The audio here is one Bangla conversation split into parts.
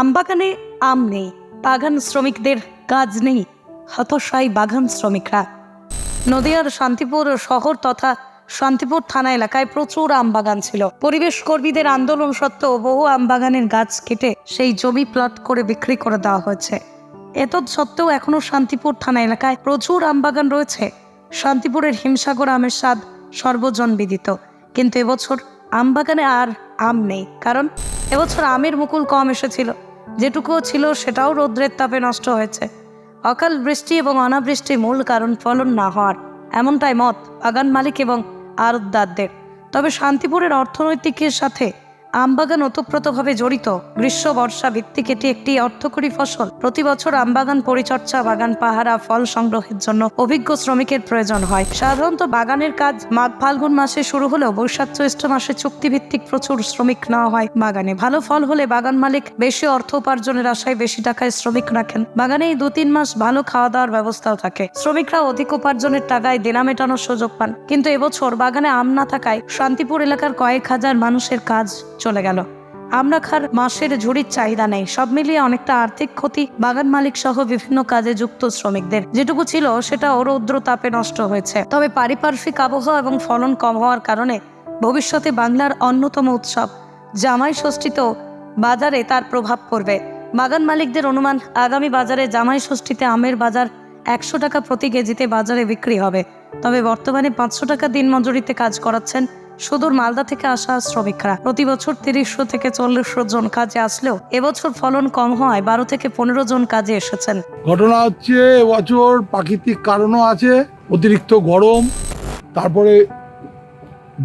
আমবাগানে আম নেই, বাগান শ্রমিকদের কাজ নেই, হতশায়ী বাগান শ্রমিকরা। নদিয়ার শান্তিপুর শহর তথা শান্তিপুর থানা এলাকায় প্রচুর আম বাগান ছিল। পরিবেশ কর্মীদের আন্দোলন সত্ত্বেও বহু আম বাগানের গাছ কেটে সেই জমি প্লট করে বিক্রি করে দেওয়া হয়েছে। এত সত্ত্বেও এখনও শান্তিপুর থানা এলাকায় প্রচুর আম বাগান রয়েছে। শান্তিপুরের হিমসাগর আমের স্বাদ সর্বজন বিদিত কিন্তু এবছর আম বাগানে আর আম নেই, কারণ এবছর আমের মুকুল কম এসেছিল। যেটুকুও ছিল সেটাও রৌদ্রের তাপে নষ্ট হয়েছে। অকাল বৃষ্টি এবং অনাবৃষ্টি মূল কারণ ফলন না হওয়ার। এমনটাই মত বাগান মালিক এবং আরদ্দারদের তবে শান্তিপুরের অর্থনৈতিকের সাথে আমবাগান ওতপ্রোতভাবে জড়িত। গ্রীষ্ম, বর্ষা ভিত্তিক এটি একটি অর্থকরী ফসল। প্রতি বছর আমবাগান পরিচর্যা, বাগান পাহারা, ফল সংগ্রহের জন্য অভিজ্ঞ শ্রমিকের প্রয়োজন হয়। সাধারণত বাগানের কাজ মাঘ ফাল্গুন মাসে শুরু হলেও বৈশাখ, জ্যৈষ্ঠ মাসে চুক্তিভিত্তিক প্রচুর শ্রমিক নেওয়া হয় বাগানে। ভালো ফল হলে বাগান মালিক বেশি অর্থ উপার্জনের আশায় বেশি টাকায় শ্রমিক রাখেন। বাগানে দু তিন মাস ভালো খাওয়া দাওয়ার ব্যবস্থাও থাকে। শ্রমিকরা অধিক উপার্জনের টাকায় দেনা মেটানোর সুযোগ পান। কিন্তু এবছর বাগানে আম না থাকায় শান্তিপুর এলাকার কয়েক হাজার মানুষের কাজ চলে গেল। আমরাখার মাসের ঝুড়ির চাহিদা নেই। সব মিলিয়ে অনেকটা আর্থিক ক্ষতি বাগান মালিক সহ বিভিন্ন কাজে যুক্ত শ্রমিকদের। যেটুকু ছিল, সেটা রৌদ্র তাপে নষ্ট হয়েছে। তবে পারিপার্শ্বিক আবহাওয়া এবং ফলন কম হওয়ার কারণে ভবিষ্যতে বাংলার অন্যতম উৎসব জামাই ষষ্ঠীতেও বাজারে তার প্রভাব পড়বে। বাগান মালিকদের অনুমান, আগামী বাজারে জামাই ষষ্ঠীতে আমের বাজার একশো টাকা প্রতি কেজিতে বাজারে বিক্রি হবে। তবে বর্তমানে পাঁচশো টাকা দিন মজুরিতে কাজ করাচ্ছেন সুদূর মালদা থেকে আসা শ্রমিকরা। প্রতি বছর তিরিশশো থেকে চল্লিশশো জন কাজে আসলেও এবছর ফলন কম হওয়ায় বারো থেকে পনেরো জন কাজে এসেছেন। ঘটনা হচ্ছে, এবছর প্রাকৃতিক কারণও আছে, অতিরিক্ত গরম, তারপরে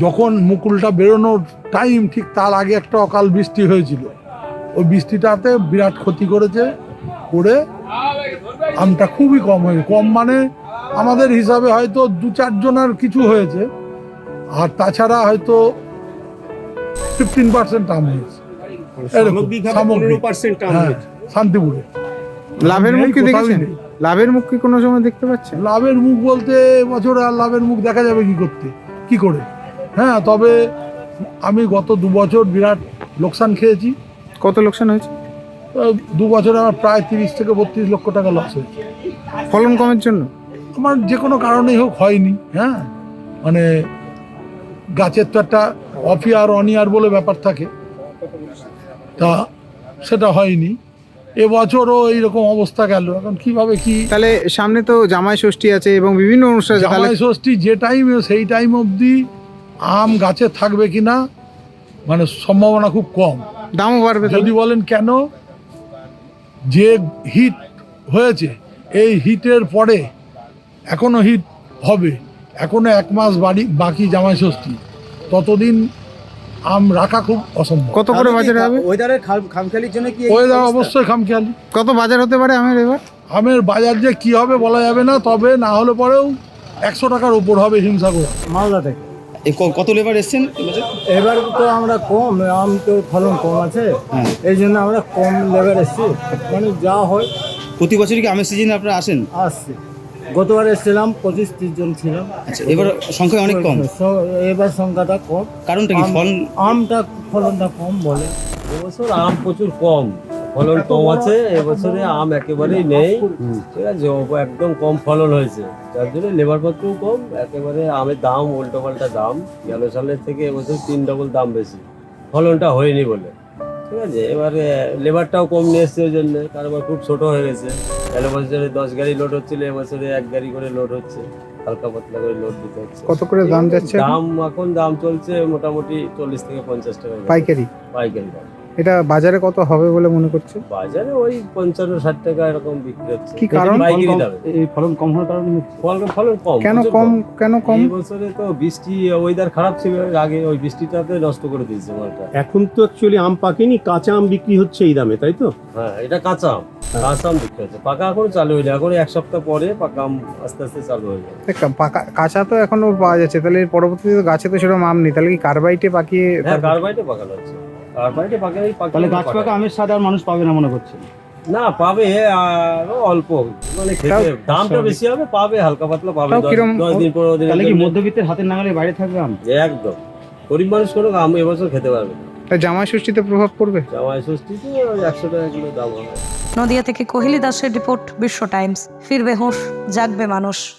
যখন মুকুলটা বেরোনোর টাইম ঠিক তার আগে একটা অকাল বৃষ্টি হয়েছিল। ওই বৃষ্টিটাতে বিরাট ক্ষতি করেছে, করে আমটা খুবই কম হয়েছে। কম মানে আমাদের হিসাবে হয়তো দু চারজনের কিছু হয়েছে আর তাছাড়া হয়তো ফিফটিন পার্সেন্ট আম হয়েছে। হ্যাঁ শান্তিপুরে। লাভের মুখ কি দেখেছেন? লাভের মুখ কি কোনো সময় দেখতে পাচ্ছেন? লাভের মুখ বলতে এবছর আর লাভের মুখ দেখা যাবে কি করতে কি করে? হ্যাঁ তবে আমি গত দু বছর বিরাট লোকসান খেয়েছি। কত লোকসান হয়েছে? দু বছরে আমার প্রায় তিরিশ থেকে বত্রিশ লক্ষ টাকা লস হয়েছে। ফলন কমের জন্য? আমার যে কোনো কারণেই হোক হয়নি হ্যাঁ? মানে গাছের তো একটা অফ ইয়ার অন ইয়ার বলে ব্যাপার থাকে। তা সেটা হয়নি। এবছরও এইরকম অবস্থা গেল। এখন কীভাবে কি তাহলে সামনে তো জামাই ষষ্ঠী আছে এবং বিভিন্ন অনুষ্ঠান জামাই ষষ্ঠী যে টাইমে সেই টাইম অবধি আম গাছে থাকবে কি না মানে সম্ভাবনা খুব কম। দামও বাড়বে যদি বলেন কেন যে হিট হয়েছে এই হিটের পরে এখনও হিট হবে। এখনও এক মাস বাড়ি বাকি জামাই ষষ্ঠী। ততদিন আম রাখা খুব অসম্ভব। কত করে বাজারে হবে? ওয়েদারের খামখেয়ালির জন্য কি ওয়েদার অবশ্যই খামখেয়ালি। কত বাজার হতে পারে আমের এবার? আমের বাজার যে কি হবে বলা যাবে না তবে না হলে পরেও একশো টাকার উপর হবে হিমসাগর। মালদা থেকে। কত লেবার এসছেন এবার তো আমরা কম আম তো ফলন কম আছে। হ্যাঁ। এই জন্য আমরা কম লেবার এসছি। মানে যা হয়। প্রতি বছরই কি আমের সিজনে আপনারা আসেন? আসছে। গতবার এসেছিলাম পঁচিশ ত্রিশ জন ছিলাম। আচ্ছা এবার সংখ্যা অনেক কম। স- এবার সংখ্যাটা কম। কারণটা কি? আম- ফল আমটা ফলনটা কম বলে। এবছর আম প্রচুর কম। ফলন কম আছে এবছরে আম একেবারেই নেই। ঠিক আছে ও- একদম কম ফলন হয়েছে। যার জন্য লেবার পত্রও কম একেবারে আমের দাম উল্টো পাল্টা দাম। গেল সালের থেকে এবছর তিন ডবল দাম বেশি। ফলনটা হয়নি বলে। ঠিক আছে এবারে লেবারটাও কম নিয়ে এসছে ওই জন্য। কারবার খুব ছোট হয়ে গেছে। গেল বছরে দশ গাড়ি লোড হচ্ছিল এবছরে এক গাড়ি করে লোড হচ্ছে হালকা পাতলা করে লোড দিতে হচ্ছে। কত করে দাম যাচ্ছে দাম এখন দাম চলছে মোটামুটি চল্লিশ থেকে পঞ্চাশ টাকা পাইকারি? পাইকারি দাম। এটা বাজারে কত হবে বলে মনে করছে? বাজারে ওই পঞ্চান্ন ষাট টাকা এরকম বিক্রি হচ্ছে। কি কারণ? এই ফলন কম হওয়ার কারণে ফলন ফলন কম কেন কম কেন কম? এই বছরে তো বৃষ্টি ওয়েদার খারাপ ছিল আগে ওই বৃষ্টিটাতে নষ্ট করে দিয়েছে মালটা। এখন তো অ্যাকচুয়ালি আম পাকেনি কাঁচা আম বিক্রি হচ্ছে এই দামে তাই তো? হ্যাঁ এটা কাঁচা আম। কাঁচা আম বিক্রি হচ্ছে। পাকা এখন চালু হইলে এখন এক সপ্তাহ পরে পাকা আম আস্তে আস্তে চালু হয়ে যাবে। পাকা- কাঁচা তো এখনও পাওয়া যাচ্ছে তাহলে পরবর্তীতে গাছে তো সেরকম আম নেই তাহলে কি কার্বাইটে পাকিয়ে হ্যাঁ কার্বাইটে পাকানো হচ্ছে। কার্বাইটে পাকানো তাহলে গাছ পাকা আমের স্বাদ আর মানুষ পাবে না মনে করছেন না পাবে আরও অল্প। মানে খেতে দামটা বেশি হবে পাবে হালকা পাতলা পাবে। তাও দশ- কিরম- দশ দিন পনেরো দিন তাহলে কি মধ্যবিত্তের হাতের নাগালে বাইরে থাকবে আম? একদম। গরিব মানুষ কোনো আম এবছর খেতে পারবে না। তা জামাই ষষ্ঠীতে প্রভাব পড়বে? জামাই ষষ্ঠীতে ওই একশো টাকা কিলো দাম হবে। নদিয়া থেকে কোহেলি দাসের রিপোর্ট বিশ্ব টাইমস। ফিরবে হোঁশ জাগবে মানুষ।